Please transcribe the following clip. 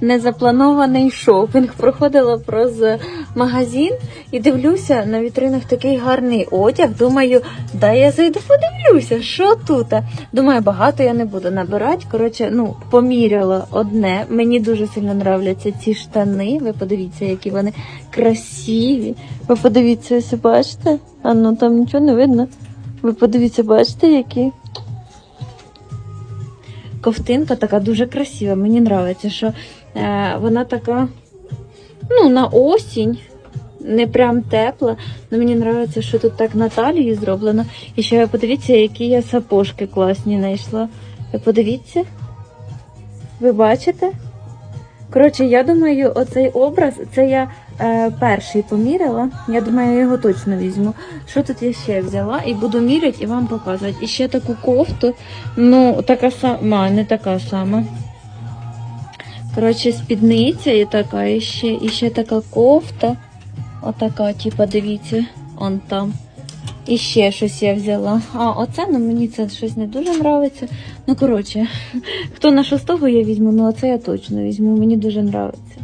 незапланований шопінг. Проходила проз магазин і дивлюся на вітринах такий гарний одяг. Думаю, дай я зайду подивлюся, що тут. Думаю, багато я не буду набирати. Коротше, ну, поміряла одне. Мені дуже сильно нравляться ці штани. Ви подивіться, які вони красиві. Ви подивіться, ось бачите? А ну там нічого не видно. Ви подивіться, бачите, які? Ковтинка така дуже красива. Мені подобається, що е, вона така, ну, на осінь. Не прям тепла, але мені подобається, що тут так на талії зроблено. І ще подивіться, які я сапожки класні знайшла. Подивіться. Ви бачите? Коротше, я думаю, оцей образ, це я е, перший поміряла. Я думаю, я його точно візьму. Що тут я ще взяла і буду міряти і вам показувати. І ще таку кофту. Ну, така сама, не така сама. Коротше, спідниця і така, і ще, і ще така кофта. Отака, типа, дивіться, он там. І ще щось я взяла. А, оце, ну мені це щось не дуже подобається. Ну, коротше, хто на шостого я візьму, ну оце я точно візьму, мені дуже подобається.